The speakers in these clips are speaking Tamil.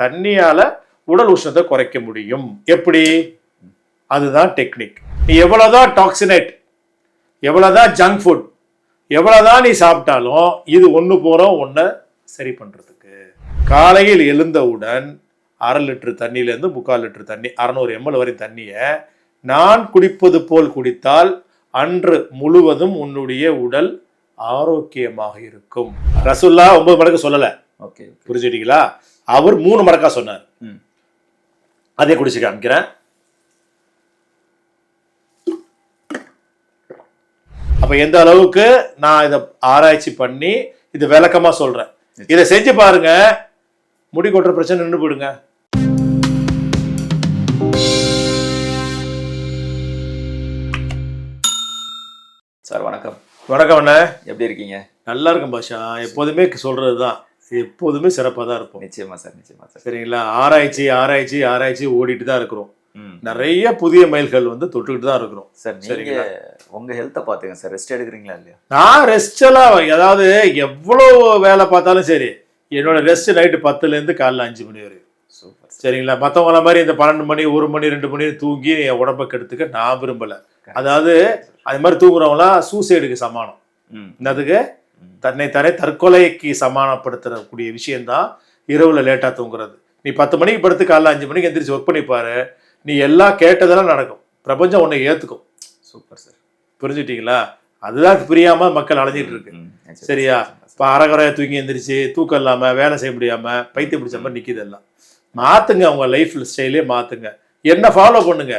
தண்ணியால உடல் உஷ்ணத்தை குறைக்க முடியும். எப்படி? அதுதான் டெக்னிக் நீ எவ்வளவுதான் டாக்ஸினேட் எவ்வளவுதான் ஜங்க் ஃபுட் எவ்வளவுதான் நீ சாப்பிட்டாலும் இது ஒன்று போகிறோம் ஒன்றை சரி பண்ணுறதுக்கு காலையில் எழுந்தவுடன் அரை லிட்டர் தண்ணியிலேருந்து முக்கால் லிட்டர் தண்ணி அறநூறு எம்எல் வரை தண்ணியை நான் குடிப்பது போல் குடித்தால் அன்று முழுவதும் உன்னுடைய உடல் ஆரோக்கியமாக இருக்கும். ரசுல்லா ஒன்பது மடங்கு சொல்லலை. Okay okay. புரிஞ்சுட்டீங்களா? அவர் மூணு மடக்கா சொன்னார். அதே குடிச்சு காமிக்கிறேன். அப்ப எந்த அளவுக்கு நான் இதை ஆராய்ச்சி பண்ணி இது விளக்கமா சொல்றேன். இதை செஞ்சு பாருங்க. முடி கொட்டுற பிரச்சனை நின்று போயிடுங்க. சார் வணக்கம். வணக்கம் அண்ணே. எப்படி இருக்கீங்க? நல்லா இருக்கும் பாஷா. எப்போதுமே சொல்றது தான் எப்போதுமே சிறப்பாக தான் இருப்போம். நிச்சயமா சார் நிச்சயமா சார். சரிங்களா? ஆராய்ச்சி ஆராய்ச்சி ஆராய்ச்சி ஓடிட்டு தான் இருக்கிறோம். நிறைய புதிய மைல்கள் வந்து தொட்டுக்கிட்டு தான் இருக்கிறோம். சார் நீங்க? உங்க ஹெல்த்தை பாத்துங்க சார். ரெஸ்ட் எடுக்கிறீங்களா இல்லையா? நான் ரெஸ்ட் எல்லாம் அதாவது எவ்வளோ வேலை பார்த்தாலும் சரி என்னோட ரெஸ்ட் நைட்டு பத்துலேருந்து காலைல அஞ்சு மணி வரையும். Super sir. சரிங்களா? மற்றவங்கள மாதிரி இந்த பன்னெண்டு மணி ஒரு மணி ரெண்டு மணி தூங்கி என் உடம்ப கெடுத்துக்க நான் விரும்பலை. அதாவது அது மாதிரி தூங்குறவங்களாம் சூசைடுக்கு சமானம். என்னதுக்கு. தன்னை தானே தற்கொலைக்கு சமானப்படுத்தக்கூடிய விஷயம்தான் இரவுல லேட்டாக தூங்குறது. நீ பத்து மணிக்கு படுத்து காலைல அஞ்சு மணிக்கு எந்திரிச்சு ஒர்க் பண்ணி பாரு. நீ எல்லாம் கேட்டதெல்லாம் நடக்கும். பிரபஞ்சம் உன்னை ஏற்றுக்கும் சூப்பர் சார் புரிஞ்சுட்டீங்களா? அதுதான் புரியாம மக்கள் அலைஞ்சிட்டு இருக்கு. சரியா. இப்போ அறகுறையா தூங்கி எந்திரிச்சு தூக்கம் இல்லாம வேலை செய்ய முடியாம பைத்தியம் பிடிச்ச மாதிரி நிக்குது எல்லாம். மாத்துங்க உங்க லைஃப் ஸ்டைலே மாத்துங்க. என்ன ஃபாலோ பண்ணுங்க.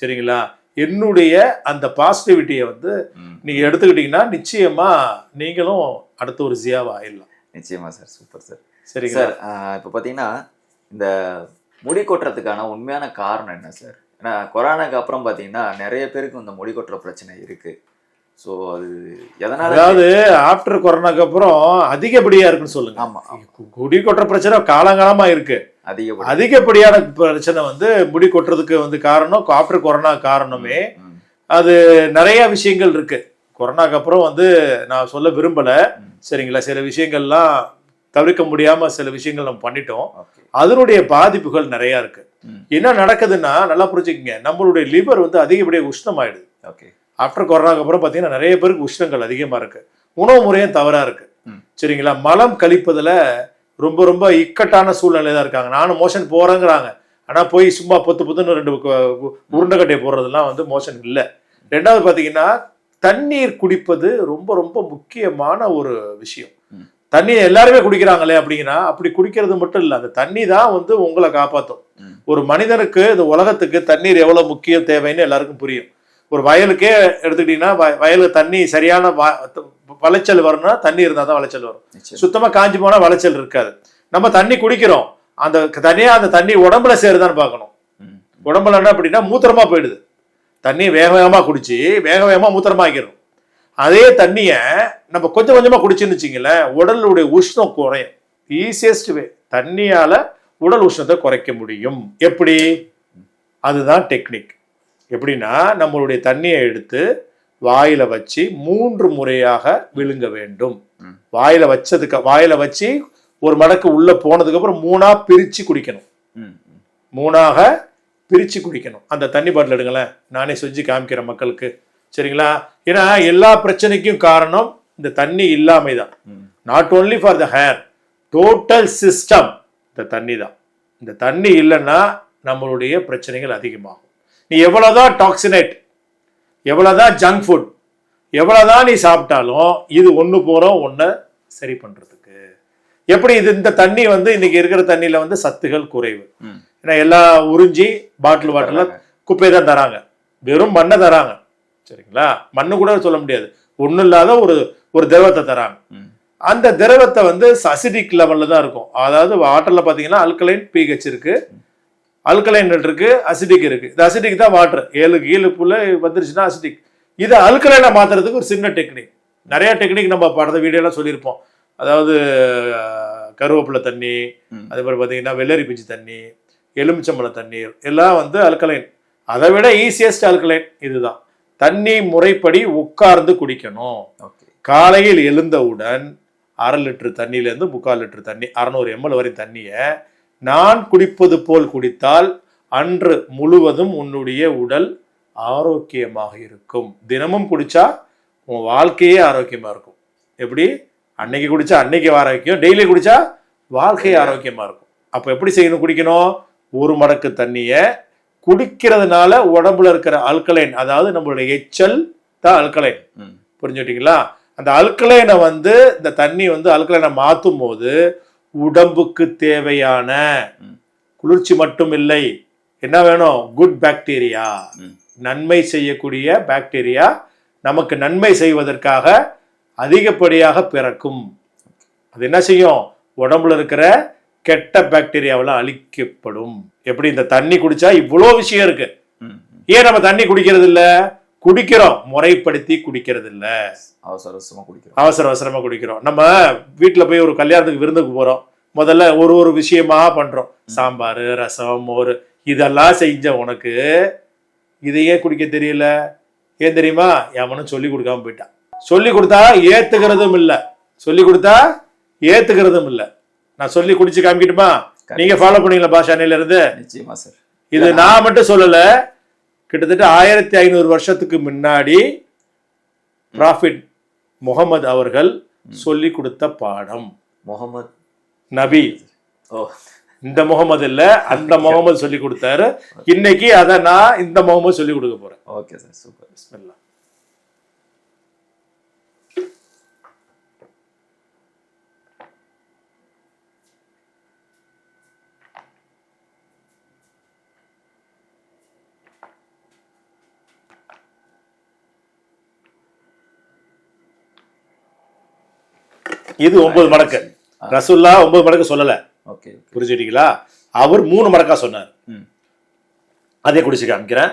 சரிங்களா? என்னுடைய அந்த பாசிட்டிவிட்டியை வந்து ம், நீங்க எடுத்துக்கிட்டீங்கன்னா நிச்சயமா நீங்களும் அடுத்த ஒரு ஜியாவா ஆயிடலாம். நிச்சயமா சார் சூப்பர் சார். சார் ஆஹ், இப்போ பார்த்தீங்கன்னா இந்த முடி கொட்டுறதுக்கான உண்மையான காரணம் என்ன சார்? ஏன்னா கொரோனாக்கு அப்புறம் பார்த்தீங்கன்னா நிறைய பேருக்கு இந்த முடி கொட்டுற பிரச்சனை இருக்கு. ஸோ அது எதனால அதாவது ஆஃப்டர் கொரோனாக்கு அப்புறம் அதிகப்படியா இருக்குன்னு சொல்லுங்க. ஆமா. குடி கொட்டுற பிரச்சனை காலங்காலமா இருக்கு. அதிகப்படி அதிகப்படியான பிரச்சனை வந்து முடி கொட்டுறதுக்கு வந்து காரணம் ஆஃப்டர் கொரோனா காரணமே அது நிறைய விஷயங்கள் இருக்கு. கொரோனாக்கு அப்புறம் வந்து நான் சொல்ல விரும்பல. சரிங்களா? சில விஷயங்கள்லாம் தவிர்க்க முடியாம சில விஷயங்கள் நம்ம பண்ணிட்டோம். அதனுடைய பாதிப்புகள் நிறைய இருக்கு. என்ன நடக்குதுன்னா நல்லா புரிஞ்சுக்கங்க. நம்மளுடைய லிவர் வந்து அதிகப்படியாக உஷ்ணமாயிடுது. ஓகே. ஆஃப்டர் கொரோனாக்கு அப்புறம் பார்த்தீங்கன்னா நிறைய பேருக்கு உஷ்ணங்கள் அதிகமா இருக்கு. உணவு முறையும் தவறா இருக்கு. ம். சரிங்களா? மலம் கழிப்பதுல ரொம்ப ரொம்ப இக்கட்டான சூழ்நிலை தான் இருக்காங்க. நானும் மோஷன் போறேங்கிறாங்க. ஆனா போய் சும்மா பொத்து பொத்துன்னு ரெண்டு உருண்டைக்கட்டையை போடுறதெல்லாம் வந்து மோஷன் இல்லை. ரெண்டாவது பார்த்தீங்கன்னா தண்ணீர் குடிப்பது ரொம்ப ரொம்ப முக்கியமான ஒரு விஷயம். தண்ணி எல்லாருமே குடிக்கிறாங்களே அப்படிங்கன்னா அப்படி குடிக்கிறது மட்டும் இல்லை. அந்த தண்ணி தான் வந்து உங்களை காப்பாற்றும். ஒரு மனிதனுக்கு இந்த உலகத்துக்கு தண்ணீர் எவ்வளவு முக்கியம் தேவைன்னு எல்லாருக்கும் புரியும். ஒரு வயலுக்கே எடுத்துக்கிட்டீங்கன்னா வய- வயலுக்கு தண்ணி சரியான விளைச்சல் வரணும்னா தண்ணி இருந்தால் தான் விளைச்சல் வரும். நிச்சயம். சுத்தமா காஞ்சி போனா விளைச்சல் இருக்காது. நம்ம தண்ணி குடிக்கிறோம். அந்த தனியா அந்த தண்ணி உடம்புல சேருதான்னு பார்க்கணும். உடம்புல என்ன அப்படின்னா மூத்திரமா போயிடுது. தண்ணி வேக வேகமா குடிச்சு வேக வேகமா மூத்திரமா ஆக்கிடும் அதே தண்ணியை நம்ம கொஞ்சம் கொஞ்சமா குடிச்சுன்னு வச்சிங்களேன் உடலுடைய உஷ்ணம் குறையும். ஈஸியஸ்ட் வே தண்ணியால உடல் உஷ்ணத்தை குறைக்க முடியும். எப்படி? அதுதான் டெக்னிக் எப்படின்னா நம்மளுடைய தண்ணியை எடுத்து வாயில வச்சு மூன்று முறையாக விழுங்க வேண்டும். வாயில வச்சதுக்கு வாயில வச்சு ஒரு மடக்கு உள்ள போனதுக்கு அப்புறம் மூணா பிரிச்சு குடிக்கணும். மூணாக பிரித்து குடிக்கணும். அந்த தண்ணி பாட்டில் எடுங்களேன். நானே செஞ்சு காமிக்கிறேன் மக்களுக்கு. சரிங்களா? ஏன்னா எல்லா பிரச்சனைக்கும் காரணம் இந்த தண்ணி இல்லாமை தான். Not only for the hair total system இந்த தண்ணி தான். இந்த தண்ணி இல்லைன்னா நம்மளுடைய பிரச்சனைகள் அதிகமாகும். நீ எவ்வளோதான் டாக்ஸினேட் எவ்வளோதான் ஜங்க் ஃபுட் எவ்வளோதான் நீ சாப்பிட்டாலும் இது ஒன்று போகிறோம் ஒன்றை சரி பண்ணுறதுக்கு எப்படி இது இந்த தண்ணி வந்து இன்னைக்கு இருக்கிற தண்ணியில் வந்து சத்துகள் குறைவு. ஏன்னா எல்லாம் உறிஞ்சி பாட்டில் பாட்டில் குப்பையை தான் தராங்க. வெறும் மண்ணை தராங்க. சரிங்களா? மண்ணு கூட சொல்ல முடியாது. ஒன்றும் இல்லாத ஒரு ஒரு திரவத்தை தராங்க. அந்த திரவத்தை வந்து அசிடிக் லெவலில் தான் இருக்கும். அதாவது வாட்டரில் பார்த்தீங்கன்னா அல்கலைன் பிஹெச் இருக்கு. அல்கலைன் இருக்கு அசிடிக் இருக்கு. இந்த அசிடிக் தான் வாட்டர் ஏழு கீழுக்குள்ள வந்துருச்சுன்னா அசிடிக் இதை அல்கலைனை மாத்துறதுக்கு ஒரு சின்ன டெக்னிக் நிறைய டெக்னிக் நம்ம படத்த வீடியோலாம் சொல்லியிருப்போம். அதாவது கருவேப்பிலை தண்ணி. அதே மாதிரி பார்த்தீங்கன்னா வெள்ளரி பிஞ்சு தண்ணி எலுமிச்சம்பழம் தண்ணீர் எல்லாம் வந்து அல்கலைன் அதை விட ஈஸியஸ்ட் அல்கலைன் இதுதான். தண்ணி முறைப்படி உட்கார்ந்து குடிக்கணும். ஓகே. காலையில் எழுந்தவுடன் அரை லிட்டர் தண்ணியிலேருந்து முக்கால் லிட்டர் தண்ணி அறநூறு எம்எல் வரை தண்ணியை நான் குடிப்பது போல் குடித்தால் அன்று முழுவதும் உன்னுடைய உடல் ஆரோக்கியமாக இருக்கும். தினமும் குடிச்சா உன் வாழ்க்கையே ஆரோக்கியமா இருக்கும். எப்படி? அன்னைக்கு குடிச்சா அன்னைக்கு ஆரோக்கியம். டெய்லி குடிச்சா வாழ்க்கை ஆரோக்கியமா இருக்கும். அப்ப எப்படி செய்யணும் குடிக்கணும்? ஒரு மடக்கு தண்ணிய குடிக்கிறதுனால உடம்புல இருக்கிற அல்கலைன் அதாவது நம்மளுடைய எச்சல் தான் அல்கலைன் ம். புரிஞ்சுட்டீங்களா அந்த அல்கலைனை வந்து இந்த தண்ணி வந்து அல்கலைனை மாற்றும் போது உடம்புக்கு தேவையான. குளிர்ச்சி மட்டும் இல்லை. என்ன வேணும்? Good bacteria. நன்மை செய்யக்கூடிய பாக்டீரியா நமக்கு நன்மை செய்வதற்காக அதிகப்படியாக பிறக்கும். அது என்ன செய்யும்? உடம்புல இருக்கிற கெட்ட பாக்டீரியாவெல்லாம் அழிக்கப்படும். எப்படி இந்த தண்ணி குடிச்சா இவ்வளோ விஷயம் இருக்கு. ஏன் நம்ம தண்ணி குடிக்கிறது இல்ல குடிக்கிறோம். முறைப்படுத்தி குடிக்கிறது இல்ல அவசர அவசரமா குடிக்கிறோம். அவசர அவசரமா குடிக்கிறோம். நம்ம வீட்டுல போய் ஒரு கல்யாணத்துக்கு விருந்துக்கு போறோம். முதல்ல ஒரு ஒரு விஷயமா பண்றோம். சாம்பார் ரசம் மோர் இதெல்லாம் செஞ்ச உனக்கு இதையே குடிக்க தெரியல. ஏன் தெரியுமா? எவனும் சொல்லி கொடுக்காம போயிட்டான். சொல்லி கொடுத்தா ஏத்துக்கிறதும் இல்ல. சொல்லி கொடுத்தா ஏத்துக்கிறதும் இல்ல. நான் சொல்லி குடிச்சு காமிக்கட்டுமா? நீங்க ஃபாலோ பண்ணீங்களா பாஷா இருந்து நிச்சயமா சார் இது நான் மட்டும் சொல்லல. கிட்டத்தட்ட ஆயிரத்தி ஐநூறு வருஷத்துக்கு முன்னாடி ப்ராஃபிட் முகமது அவர்கள் சொல்லி கொடுத்த பாடம். முகமது. நபி. ஓ. இந்த முகமது இல்ல அந்த முகமது சொல்லி கொடுத்தாரு. இன்னைக்கு அதை நான் இந்த முகமது சொல்லி கொடுக்க போறேன். Okay sir super. பிஸ்மில்லா. இது ஒன்பது மடக்கு ரசுல்லா ஒன்பது மடக்கு சொல்லல. ஓகே புரிஞ்சுட்டீங்களா? அவர் மூணு மடக்கா சொன்னார். அதே குடிச்சு காமிக்கிறேன்.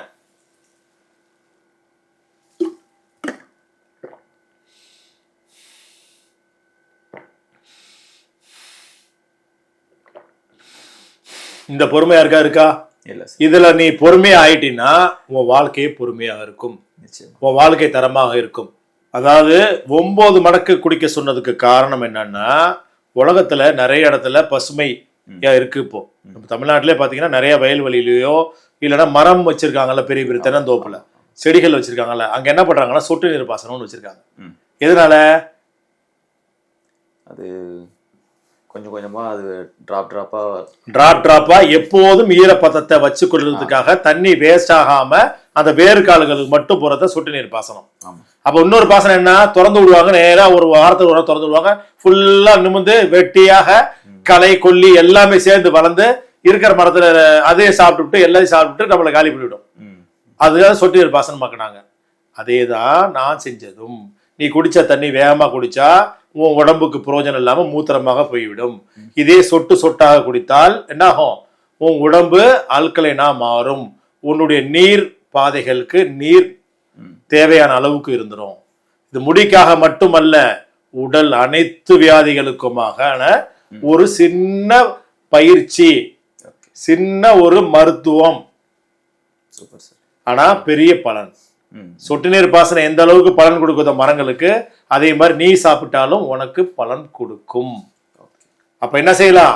இந்த பொறுமை யாருக்கா இருக்கா? இல்ல சார். இதுல நீ பொறுமையா ஆயிட்டீன்னா உன் வாழ்க்கையே பொறுமையாக இருக்கும். உன் வாழ்க்கை தரமாக இருக்கும். அதாவது ஒன்பது மடக்கு குடிக்க சொன்னதுக்கு காரணம் என்னன்னா உலகத்துல நிறைய இடத்துல பசுமை இருக்கு இப்போ. நம்ம தமிழ்நாட்டிலே பாத்தீங்கன்னா நிறைய வயல்வெளியிலயோ இல்லைன்னா மரம் வச்சிருக்காங்கல்ல பெரிய பெரிய தென்னந்தோப்புல. செடிகள் வச்சிருக்காங்கல்ல. அங்க என்ன பண்றாங்கன்னா சொட்டு நீர் பாசனம்னு வச்சிருக்காங்க. எதனால? அது கொஞ்சம் கொஞ்சமா அது டிராப் டிராப்பா டிராப் டிராப்பா எப்போதும் ஈரப்பதத்தை வச்சு கொள்றதுக்காக தண்ணி வேஸ்ட் ஆகாம அந்த வேர்க்கால்களுக்கு மட்டும் போறத சொட்டு நீர் பாசனம். அப்ப இன்னொரு பாசனம் என்ன? திறந்து விடுவாங்க நேரா ஒரு வாரத்துக்கு ஒரு திறந்து விடுவாங்க. ஃபுல்லா நிமிந்து வெட்டியாக களை கொல்லி எல்லாமே சேர்ந்து வளர்ந்து இருக்கிற மரத்துல அதே சாப்பிட்டுட்டு எல்லாத்தையும் சாப்பிட்டுட்டு நம்மளை காலி பண்ணிவிடும். அதுதான் சொட்டு நீர் பாசனம் பார்க்கணாங்க அதே தான் நான் செஞ்சதும். நீ குடிச்ச தண்ணி வேகமா குடிச்சா உன் உடம்புக்கு பிரயோஜனம் இல்லாம மூத்திரமாக போய்விடும். இதே சொட்டு சொட்டாக குடித்தால் என்னாகும்? உன் உடம்பு அல்கலைனா மாறும். உன்னுடைய நீர் பாதைகளுக்கு நீர் தேவையான அளவுக்கு இருந்துரும். இது முடிக்காக மட்டுமல்ல உடல் அனைத்து வியாதிகளுக்குமான ஒரு சின்ன பயிற்சி சின்ன ஒரு மருத்துவம். ஆனா பெரிய பலன். சொட்டு நீர் பாசனம் எந்த அளவுக்கு பலன் கொடுக்குதோ மரங்களுக்கு அதே மாதிரி நீ சாப்பிட்டாலும் உனக்கு பலன் கொடுக்கும். அப்ப என்ன செய்யலாம்?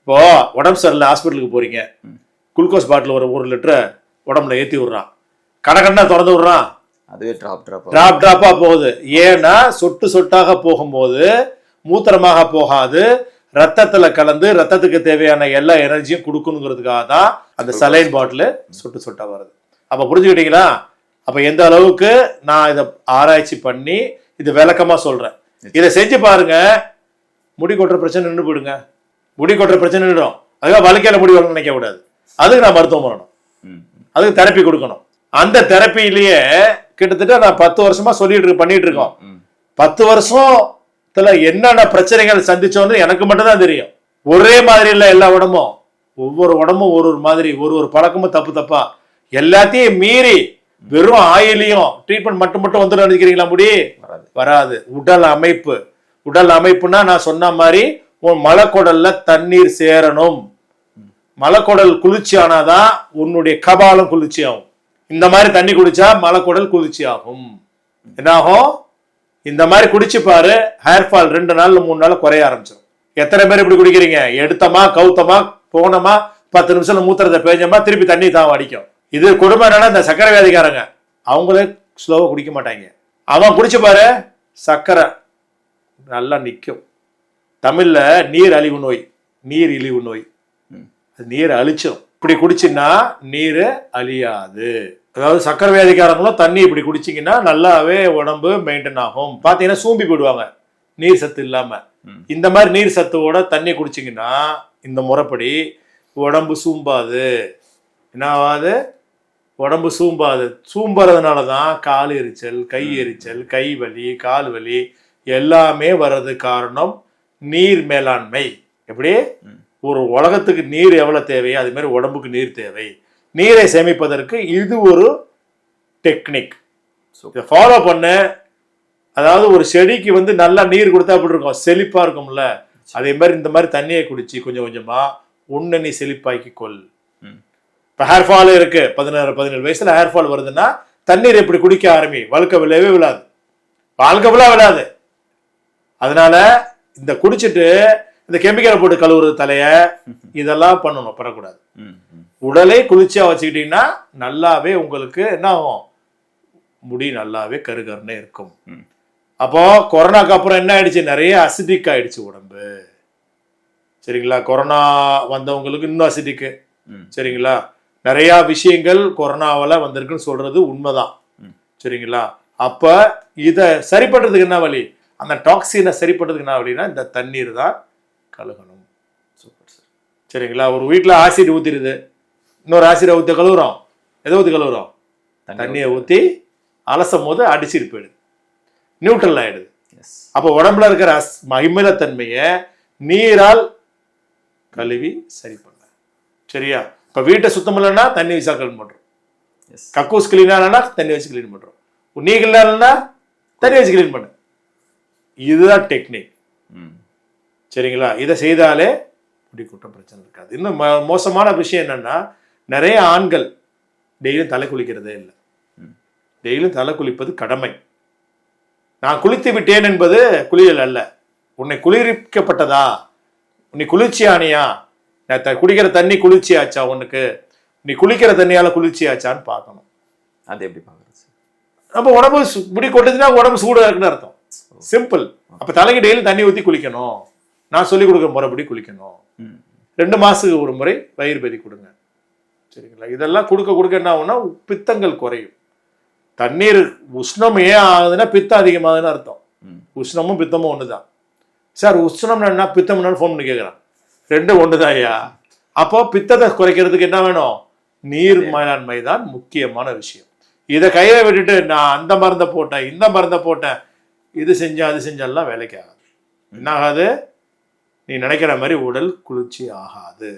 இப்போ உடம்பு சரியில்லை ஹாஸ்பிட்டலுக்கு போறீங்க. குளுக்கோஸ் பாட்டில் ஒரு ஒரு லிட்டரை உடம்புல ஏத்தி விடுறான். கடகடனா திறந்து விடுறான். அதுவே டிராப் டிராப்பா டிராப் டிராப்பா போகுது. ஏன்னா சொட்டு சொட்டாக போகும்போது மூத்திரமாக போகாது. ரத்தத்துல கலந்து ரத்தத்துக்கு தேவையான எல்லா எனர்ஜியும் கொடுக்கணுங்கிறதுக்காக தான் அந்த சலைன் பாட்டில் சொட்டு சொட்டா வருது. அப்ப புரிஞ்சுக்கிட்டீங்களா? அப்ப எந்த அளவுக்கு நான் இதை ஆராய்ச்சி பண்ணி இது விளக்கமா சொல்றேன். இதை செஞ்சு பாருங்க. முடி கொட்டுற பிரச்சனை நின்று போயிடுங்க. முடி கொட்டுற பிரச்சனை நின்றுடும். அதுக்காக வலிக்கையில முடி வரணும்னு நினைக்க கூடாது அதுக்கு நான் மருத்துவம் பண்ணணும். அதுக்கு தெரப்பி கொடுக்கணும். அந்த தெரப்பிலேயே கிட்டத்தட்ட நான் பத்து வருஷமா சொல்லிட்டு பண்ணிட்டு இருக்கோம். பத்து வருஷத்துல என்னென்ன பிரச்சனைகள் சந்திச்சோன்னு எனக்கு மட்டும்தான் தெரியும். ஒரே மாதிரி இல்ல எல்லா உடம்பும். ஒவ்வொரு உடம்பும் ஒரு ஒரு மாதிரி ஒரு ஒரு பழக்கமும் தப்பு தப்பா. எல்லாத்தையும் மீறி வெறும் ஆயிலையும் ட்ரீட்மெண்ட் மட்டும் மட்டும் வந்துடும் நினைக்கிறீங்களா முடி? வராது. வராது. உடல் அமைப்பு. உடல் அமைப்புனா நான் சொன்ன மாதிரி உன் மலக்குடல்ல தண்ணீர் சேரணும். மலக்குடல் குளிர்ச்சி ஆனாதான் உன்னுடைய கபாலம் குளிர்ச்சி ஆகும் இந்த மாதிரி தண்ணி குடிச்சா மலக்குடல் குளிர்ச்சி ஆகும் என்னாகும் இந்த மாதிரி குடிச்சு பாரு ஹேர் ஃபால் ரெண்டு நாள்ல மூணு நாள் குறைய ஆரம்பிச்சிடும் எத்தனை பேர் இப்படி குடிக்கிறீங்க? எடுத்தமா கவுத்தமா போனோமா பத்து நிமிஷம் மூத்திரத்தை பேஞ்சோமா திருப்பி தண்ணி தான் அடிக்கும். இது குடும்பம் என்னன்னா இந்த சக்கரை வியாதிக்காரங்க அவங்களே ஸ்லோவாக குடிக்க மாட்டாங்க. அவன் குடிச்சு பாரு சக்கரை நல்லா நிற்கும் தமிழில் நீர் அழிவு நோய் நீர் இழிவு நோய். அது நீர் அழிச்சிடும் இப்படி குடிச்சின்னா நீர் அழியாது. அதாவது சக்கரை வியாதிக்காரங்களும் தண்ணி இப்படி குடிச்சிங்கன்னா நல்லாவே உடம்பு மெயின்டைன் ஆகும். பார்த்தீங்கன்னா சூம்பி போயிடுவாங்க. நீர் சத்து இல்லாம. ம். இந்த மாதிரி நீர் சத்தோட தண்ணி குடிச்சிங்கன்னா இந்த முறைப்படி உடம்பு சூம்பாது. என்ன ஆகாது உடம்பு சூம்பாது. சூம்புறதுனால தான் கால் எரிச்சல் கை எரிச்சல் கை வலி கால் வலி எல்லாமே வர்றது காரணம் நீர் மேலாண்மை. எப்படி. ஒரு உலகத்துக்கு நீர் எவ்வளவு தேவையோ அது மாதிரி உடம்புக்கு நீர் தேவை. நீரை சேமிப்பதற்கு இது ஒரு டெக்னிக். இதை ஃபாலோ பண்ணு. அதாவது ஒரு செடிக்கு வந்து நல்லா நீர் கொடுத்தா அப்படி இருக்கும்? செழிப்பா இருக்கும்ல. அதே மாதிரி இந்த மாதிரி தண்ணியை குடிச்சு கொஞ்சம் கொஞ்சமா உன்னை நீ செழிப்பாக்கி கொள். இப்போ ஹேர் ஃபால் இருக்கு. பதினாறு பதினேழு வயசுல ஹேர் ஃபால் வருதுன்னா தண்ணீர் எப்படி குடிக்க ஆரம்பி? வழுக்க விழவே விழாது. வாழ்க்கை விழா விழாது. அதனால இந்த குடிச்சிட்டு இந்த கெமிக்கலை போட்டு கழுவுறது தலைய இதெல்லாம் பண்ணணும் ம் உடலை குளிர்ச்சியா வச்சுக்கிட்டீங்கன்னா நல்லாவே உங்களுக்கு என்ன ஆகும் முடி நல்லாவே கருகருன்னு இருக்கும். அப்போ கொரோனாக்கு அப்புறம் என்ன ஆயிடுச்சு? நிறைய அசிடிக் ஆயிடுச்சு உடம்பு. சரிங்களா? கொரோனா வந்தவங்களுக்கு இன்னும் அசிடிக்கு சரிங்களா? நிறைய விஷயங்கள் கொரோனாவால வந்திருக்குன்னு சொல்றது உண்மைதான். சரிங்களா? அப்ப இத சரி பண்றதுக்கு என்ன வழி? அந்த டாக்ஸினை சரி பண்றதுக்கு என்ன வழின்னா இந்த தண்ணீர் தான் கழுகணும். சூப்பர் சார் சரிங்களா? ஒரு வீட்ல ஆசிட் ஊத்திடுது. இன்னொரு ஆசிடை ஊத்தி கழுவுறோம். எதை ஊத்தி கழுவுறோம்? தண்ணியை ஊத்தி. அலசும் போது அடிச்சிட்டு போயிடுது. நியூட்ரல் ஆயிடுது. எஸ் அப்போ உடம்புல இருக்கிற அஸ் மகிமிலத்தன்மையை நீரால் கழுவி சரி பண்ண. சரியா? இப்போ வீட்டை சுத்தம் இல்லைன்னா தண்ணி வச்சா க்ளீன் பண்ணுறோம் எஸ் கக்கூஸ் க்ளீன் ஆனா தண்ணி வச்சு க்ளீன் பண்ணுறோம் நீ இல்லைன்னா தண்ணி வச்சு க்ளீன் பண்ணு. இதுதான் டெக்னிக் ம். சரிங்களா? இதை செய்தாலே முடி குற்றம் பிரச்சனை இருக்காது. இன்னும் மோசமான விஷயம் என்னன்னா நிறைய ஆண்கள் டெய்லியும் தலை குளிக்கிறதே இல்லை. ம். டெய்லியும் தலை குளிப்பது கடமை. நான் குளித்து விட்டேன் என்பது குளியல் அல்ல. உன்னை குளிர்விக்கப்பட்டதா? நீ குளிர்ச்சியானியா நான் குடிக்கிற தண்ணி குளிர்ச்சியாச்சா உனக்கு? நீ குளிக்கிற தண்ணியால குளிர்ச்சியாச்சான்னு பார்க்கணும். அது எப்படி பார்க்குறது நம்ம உடம்பு முடி கொட்டுச்சுன்னா உடம்பு சூடா இருக்குன்னு அர்த்தம். சிம்பிள் அப்ப தலைக்கு டெய்லி தண்ணி ஊத்தி குளிக்கணும். நான் சொல்லி கொடுக்குற முறைப்படி குளிக்கணும். ரெண்டு மாசத்துக்கு ஒரு முறை வயிறு பெதி கொடுங்க. சரிங்களா? இதெல்லாம் கொடுக்க கொடுக்க என்ன ஆகும்னா பித்தங்கள் குறையும். தண்ணீர் உஷ்ணம் ஏன் ஆகுதுன்னா பித்தம் அதிகமாகுதுன்னு அர்த்தம். உஷ்ணமும் பித்தமும் ஒன்று தான் சார் உஷ்ணம்னா என்ன? பித்தம்னு ஃபோன் பண்ணி கேட்குறான் ரெண்டும் ஒன்று தான் ஐயா. அப்போ பித்தத்தை குறைக்கிறதுக்கு என்ன வேணும்? நீர் மேலாண்மை தான் முக்கியமான விஷயம். இதை கையில விட்டுட்டு நான் அந்த மருந்தை போட்டேன் இந்த மருந்தை போட்டேன். இது செஞ்சேன் அது செஞ்செல்லாம் வேலைக்கு ஆகாது. என்ன ஆகாது? நீ நினைக்கிற மாதிரி உடல் குளிர்ச்சி ஆகாது.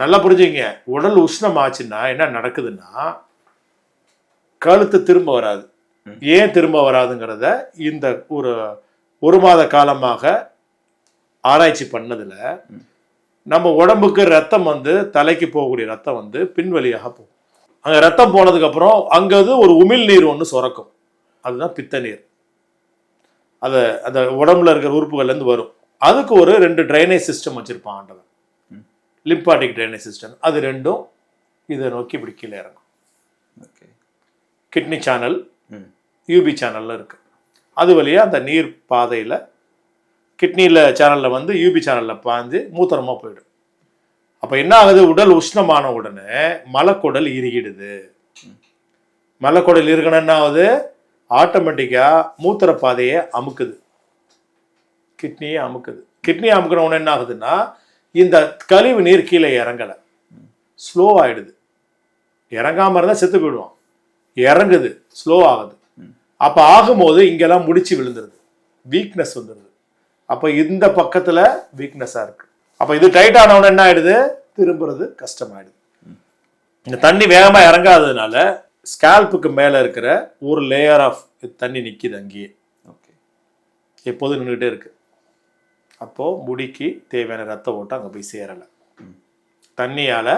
நல்லா புரிஞ்சுங்க. உடல் உஷ்ணம் ஆச்சுன்னா என்ன நடக்குதுன்னா கழுத்து திரும்ப வராது. ஏன் திரும்ப வராதுங்கிறத இந்த ஒரு ஒரு மாத காலமாக ஆராய்ச்சி பண்ணதுல. நம்ம உடம்புக்கு ரத்தம் வந்து தலைக்கு போகக்கூடிய ரத்தம் வந்து பின்வழியாக போகும். அங்க ரத்தம் போனதுக்கு அப்புறம் அங்க அது ஒரு உமிழ் நீர் ஒன்று சுரக்கும். அதுதான் பித்த நீர். அது அந்த உடம்புல இருக்கிற உறுப்புகள்ல இருந்து வரும். அதுக்கு ஒரு ரெண்டு ட்ரைனேஜ் சிஸ்டம் வச்சிருப்பான் ஆண்டவன். லிம்பாட்டிக் ட்ரைனேஜ் சிஸ்டம் அது ரெண்டும் இதை நோக்கி இப்படி கீழே இறங்கும். ஓகே. கிட்னி சேனல் யூபி சேனல்ல இருக்கு. அது வழியா அந்த நீர் பாதையில கிட்னியில் சேனல்ல வந்து யூபி சேனல்ல பாஞ்சு மூத்திரமா போயிடும். அப்ப என்ன ஆகுது? உடல் உஷ்ணமான உடனே மலக்குடல் இறுகிடுது. மலக்குடல் இருக்கணும் என்ன ஆகுது? ஆட்டோமேட்டிக்கா மூத்திர பாதையை அமுக்குது. கிட்னியை அமுக்குது. கிட்னி அமுக்கின உடனே என்ன ஆகுதுன்னா இந்த கழிவு நீர் கீழே இறங்கலை. ஸ்லோ ஆயிடுது. இறங்காம இருந்தா செத்து போயிடுவான். இறங்குது. ஸ்லோ ஆகுது. அப்ப ஆகும்போது இங்கெல்லாம் முடிச்சு விழுந்துருது. வீக்னஸ் வந்துடுது அப்ப இந்த பக்கத்துல வீக்னஸா இருக்கு. அப்ப இது டைட் ஆனவன என்ன ஆயிடுது? திரும்புறது கஷ்டமாயிடுது. இந்த தண்ணி வேகமா இறங்காததுனால ஸ்கேல்புக்கு மேல இருக்கிற ஒரு லேயர் ஆஃப் தண்ணி நிக்குது அங்கேயே. ஓகே. எப்போதும் நின்றுட்டே இருக்கு. அப்போ முடிக்கு தேவையான ரத்த ஓட்டம் அங்க போய் சேரல. தண்ணியால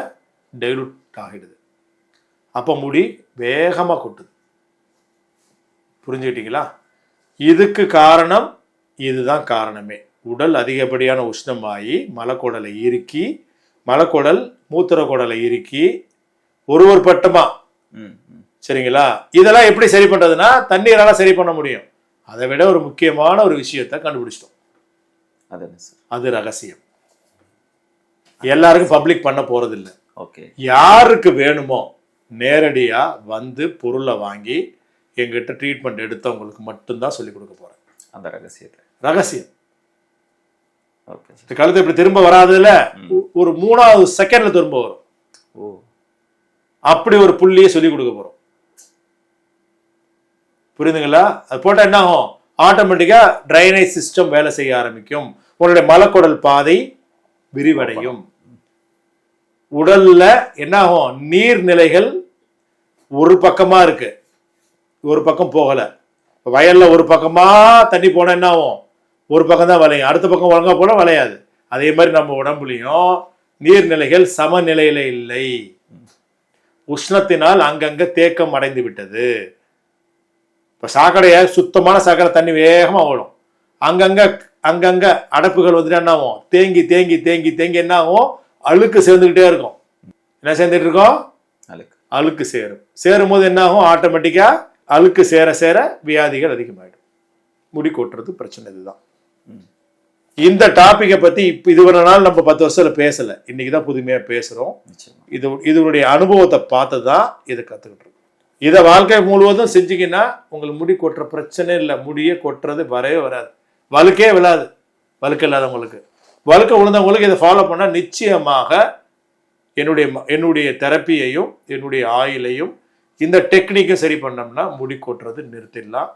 டைலூட் ஆகிடுது. அப்போ முடி வேகமா கொட்டுது. புரிஞ்சுக்கிட்டீங்களா? இதுக்கு காரணம் இதுதான் காரணமே. உடல் அதிகப்படியான உஷ்ணமாகி மலக்குடலை இறுக்கி மலக்குடல் மூத்திர குடலை இறுக்கி ஒரு ஒரு பட்டமா சரிங்களா? இதெல்லாம் எப்படி சரி பண்றதுன்னா தண்ணீரால சரி பண்ண முடியும். அதை விட ஒரு முக்கியமான ஒரு விஷயத்தை கண்டுபிடிச்சிட்டோம். அது என்ன சார் அது ரகசியம். எல்லாருக்கும் பப்ளிக் பண்ண போறதில்ல. ஓகே யாருக்கு வேணுமோ நேரடியா வந்து பொருளை வாங்கி எங்கிட்ட ட்ரீட்மெண்ட் எடுத்தவங்களுக்கு மட்டும்தான் சொல்லி கொடுக்க போறேன். அந்த ரகசியத்தை. ரகசியம். ஓகே இந்த கழுத்து இப்படி திரும்ப வராதுல்ல ஒரு மூணாவது செகண்ட்ல திரும்ப வரும். ஓ. அப்படி ஒரு புள்ளியை சொல்லி கொடுக்க போறோம். புரியுதுங்களா? அது போட்டா என்ன ஆகும்? ஆட்டோமேட்டிக்காக ட்ரைனேஜ் சிஸ்டம் வேலை செய்ய ஆரம்பிக்கும். உன்னுடைய மலக்குடல் பாதை விரிவடையும். உடல்ல என்ன ஆகும் நீர்நிலைகள் ஒரு பக்கமா இருக்கு. ஒரு பக்கம் போகல. வயலில் வயல்ல ஒரு பக்கமா தண்ணி போனா என்ன ஆகும் ஒரு பக்கம் தான் வளையும். அடுத்த பக்கம் ஒழுங்கா போனா வளையாது. அதே மாதிரி நம்ம உடம்புலையும் நீர்நிலைகள் சமநிலையில இல்லை. உஷ்ணத்தினால் அங்கங்க தேக்கம் அடைந்து விட்டது. இப்ப சாக்கடைய சுத்தமான சாக்கடை தண்ணி வேகமா ஓடும். அங்கங்க அங்கங்க அடைப்புகள் வந்துட்டு என்ன ஆகும் தேங்கி தேங்கி தேங்கி தேங்கி என்ன ஆகும் அழுக்கு சேர்ந்துக்கிட்டே இருக்கும். என்ன சேர்ந்துட்டு இருக்கோம்? அழுக்கு. அழுக்கு சேரும். சேரும் போது என்ன ஆகும் ஆட்டோமேட்டிக்கா அழுக்கு சேர சேர வியாதிகள் அதிகமாயிடும். முடி கொட்டுறது பிரச்சனை இதுதான். இந்த டாபிக்கை பத்தி இப்ப இதுவரை நாள் நம்ம பத்து வருஷத்துல பேசல. இன்னைக்கு தான் புதுமையா பேசுறோம். நிச்சயமா. இது இதனுடைய அனுபவத்தை பார்த்து தான் இதை கற்றுக்கிட்டு இதை வாழ்க்கை முழுவதும் செஞ்சீங்கன்னா உங்களுக்கு முடி கொட்டுற பிரச்சனை இல்லை. முடியே கொட்டுறது வரவே வராது. வழுக்கே விழாது. வழுக்க இல்லாதவங்களுக்கு. வழுக்க விழுந்தவங்களுக்கு இதை ஃபாலோ பண்ணால் நிச்சயமாக என்னுடைய என்னுடைய தெரப்பியையும் என்னுடைய ஆயிலையும் இந்த டெக்னிக்கும் சரி பண்ணோம்னா முடி கொட்டுறது நிறுத்திடலாம்.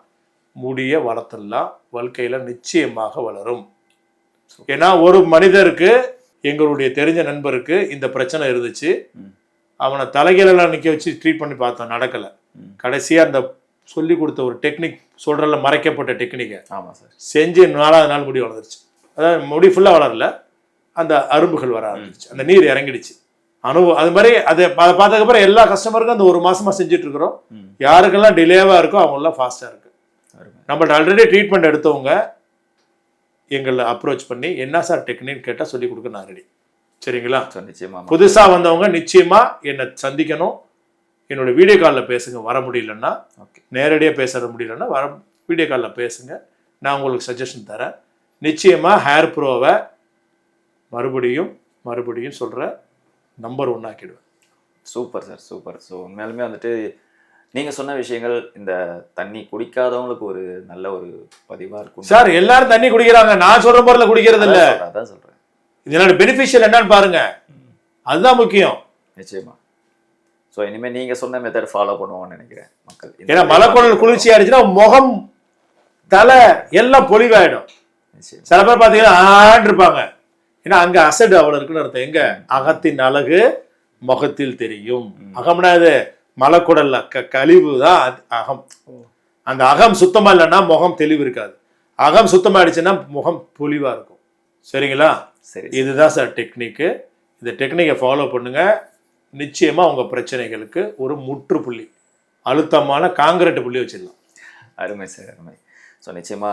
முடியை வளர்த்துடலாம். வாழ்க்கையில் நிச்சயமாக வளரும். ஏன்னா ஒரு மனிதருக்கு எங்களுடைய தெரிஞ்ச நண்பருக்கு இந்த பிரச்சனை இருந்துச்சு. அவனை தலைகீழெல்லாம் நிற்க வச்சு ட்ரீட் பண்ணி பார்த்தோம். நடக்கலை. கடைசியாக அந்த சொல்லி கொடுத்த ஒரு டெக்னிக் சொல்கிறல மறைக்கப்பட்ட டெக்னிக்கை ஆமா சார் செஞ்சு நாலாவது நாள் முடி வளர்ந்துருச்சு. அதாவது முடி ஃபுல்லாக வளரல அந்த அரும்புகள் வர ஆரம்பிச்சு அந்த நீர் இறங்கிடுச்சு. அனுபவம் அது மாதிரி அதை அதை பார்த்ததுக்கப்புறம் எல்லா கஸ்டமருக்கும் அந்த ஒரு மாசமா செஞ்சுட்டு இருக்கிறோம் யாருக்கெல்லாம் டிலேவாக இருக்கோ அவங்களாம் ஃபாஸ்ட்டாக இருக்கு. நம்மள்ட்ட ஆல்ரெடி ட்ரீட்மெண்ட் எடுத்தவங்க எங்களை அப்ரோச் பண்ணி என்ன சார் டெக்னிக் கேட்டால் சொல்லி கொடுக்க நான் ரெடி சரிங்களா? நிச்சயமா புதுசாக வந்தவங்க நிச்சயமா என்னை சந்திக்கணும். என்னோட வீடியோ காலில் பேசுங்க வர முடியலன்னா ஓகே நேரடியாக பேச முடியலன்னா வர வீடியோ காலில் பேசுங்க. நான் உங்களுக்கு சஜஷன் தரேன். நிச்சயமாக ஹேர் ப்ரோவை மறுபடியும் மறுபடியும் சொல்கிற நம்பர் ஒன் ஆக்கிடுவேன். சூப்பர் சார் சூப்பர் ஸோ உண்மையாலுமே வந்துட்டு நீங்க சொன்ன விஷயங்கள் இந்த தண்ணி குடிக்காதவங்களுக்கு ஒரு நல்ல ஒரு பதிவா இருக்கும். சார் எல்லாரும் தண்ணி குடிக்கிறாங்க. நான் சொல்ற முறையில் குடிக்கிறது இல்ல. அதான் சொல்றேன் இதனோட பெனிஃபிஷியல் என்னன்னு பாருங்க. அதுதான் முக்கியம். நிச்சயமா. ஸோ இனிமே நீங்க சொன்ன மெத்தட் ஃபாலோ பண்ணுவோம்னு நினைக்கிறேன் மக்கள். ஏன்னா மலைக்குழல் குளிர்ச்சி ஆயிடுச்சுன்னா முகம் தலை எல்லாம் பொலிவாயிடும். சில பேர் பார்த்தீங்கன்னா ஆண்டு இருப்பாங்க. ஏன்னா அங்க அசடு அவ்வளவு இருக்குன்னு அர்த்தம். எங்க? அகத்தின் அழகு முகத்தில் தெரியும். அகம்னா இது? மலக்குடல்ல க கழிவு தான் அது அகம். அந்த அகம் சுத்தமா இல்லைன்னா முகம் தெளிவு இருக்காது. அகம் சுத்தமாயிடுச்சுன்னா முகம் பொலிவா இருக்கும். சரிங்களா? சரி இதுதான் சார் டெக்னிக்கு இந்த டெக்னிக்கை ஃபாலோ பண்ணுங்க. நிச்சயமா உங்க பிரச்சனைகளுக்கு ஒரு முற்றுப்புள்ளி அழுத்தமான காங்கிரீட் புள்ளி வச்சிடலாம். அருமை சார் அருமை. ஸோ நிச்சயமா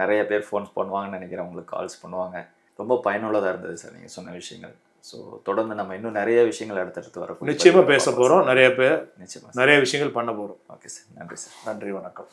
நிறைய பேர் ஃபோன்ஸ் பண்ணுவாங்கன்னு நினைக்கிறேன். உங்களுக்கு கால்ஸ் பண்ணுவாங்க. ரொம்ப பயனுள்ளதாக இருந்தது சார் நீங்கள் சொன்ன விஷயங்கள். ஸோ தொடர்ந்து நம்ம இன்னும் நிறைய விஷயங்கள் அடுத்தடுத்து வர நிச்சயமா பேச போறோம். நிறைய பேர் நிச்சயமா நிறைய விஷயங்கள் பண்ண போறோம். Okay sir. நன்றி சார். நன்றி வணக்கம்.